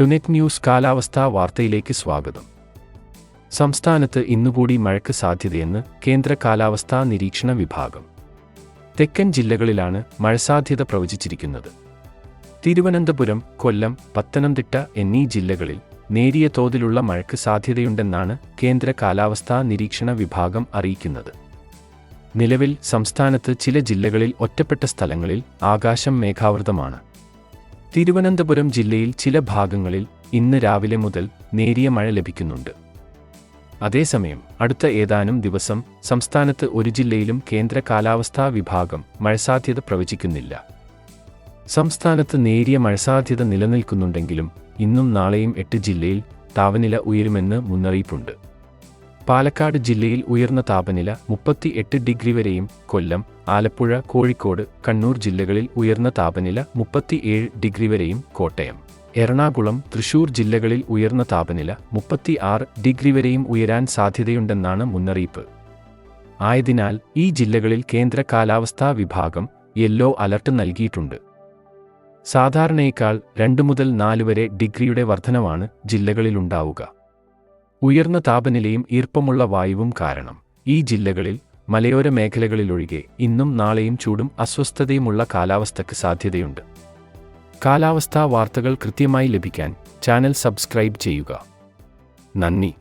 ടുനെറ്റ് news കാലാവസ്ഥാ വാർത്തയിലേക്ക് സ്വാഗതം. സംസ്ഥാനത്ത് ഇന്നുകൂടി മഴയ്ക്ക് സാധ്യതയെന്ന് കേന്ദ്ര കാലാവസ്ഥാ നിരീക്ഷണ വിഭാഗം. തെക്കൻ ജില്ലകളിലാണ് മഴ സാധ്യത പ്രവചിച്ചിരിക്കുന്നത്. തിരുവനന്തപുരം കൊല്ലം പത്തനംതിട്ട എന്നീ ജില്ലകളിൽ നേരിയ തോതിലുള്ള മഴയ്ക്ക് സാധ്യതയുണ്ടെന്നാണ് കേന്ദ്ര കാലാവസ്ഥാ നിരീക്ഷണ വിഭാഗം അറിയിക്കുന്നത്. നിലവിൽ സംസ്ഥാനത്ത് ചില ജില്ലകളിൽ ഒറ്റപ്പെട്ട സ്ഥലങ്ങളിൽ ആകാശം മേഘാവൃതമാണ്. തിരുവനന്തപുരം ജില്ലയിൽ ചില ഭാഗങ്ങളിൽ ഇന്ന് രാവിലെ മുതൽ നേരിയ മഴ ലഭിക്കുന്നുണ്ട്. അതേസമയം അടുത്ത ഏതാനും ദിവസം സംസ്ഥാനത്ത് ഒരു ജില്ലയിലും കേന്ദ്ര കാലാവസ്ഥാ വിഭാഗം മഴസാധ്യത പ്രവചിക്കുന്നില്ല. സംസ്ഥാനത്ത് നേരിയ മഴസാധ്യത നിലനിൽക്കുന്നുണ്ടെങ്കിലും ഇന്നും നാളെയും എട്ട് ജില്ലയിൽ താപനില ഉയരുമെന്ന് മുന്നറിയിപ്പുണ്ട്. പാലക്കാട് ജില്ലയിൽ ഉയർന്ന താപനില മുപ്പത്തി എട്ട് ഡിഗ്രി വരെയും കൊല്ലം ആലപ്പുഴ കോഴിക്കോട് കണ്ണൂർ ജില്ലകളിൽ ഉയർന്ന താപനില മുപ്പത്തിയേഴ് ഡിഗ്രി വരെയും കോട്ടയം. എറണാകുളം തൃശൂർ ജില്ലകളിൽ ഉയർന്ന താപനില മുപ്പത്തി ആറ് ഡിഗ്രി വരെയും ഉയരാൻ സാധ്യതയുണ്ടെന്നാണ് മുന്നറിയിപ്പ്. ആയതിനാൽ ഈ ജില്ലകളിൽ കേന്ദ്ര കാലാവസ്ഥാ വിഭാഗം യെല്ലോ അലർട്ട് നൽകിയിട്ടുണ്ട്. സാധാരണയേക്കാൾ രണ്ട് മുതൽ നാല് വരെ ഡിഗ്രിയുടെ വർധനവാണ് ജില്ലകളിലുണ്ടാവുക. ഉയർന്ന താപനിലയും ഈർപ്പമുള്ള വായുവും കാരണം. ഈ ജില്ലകളിൽ മലയോര മേഖലകളിലൊഴികെ ഇന്നും നാളെയും ചൂടും അസ്വസ്ഥതയുമുള്ള കാലാവസ്ഥയ്ക്ക് സാധ്യതയുണ്ട്. കാലാവസ്ഥാ വാർത്തകൾ കൃത്യമായി ലഭിക്കാൻ ചാനൽ സബ്സ്ക്രൈബ് ചെയ്യുക. നന്ദി.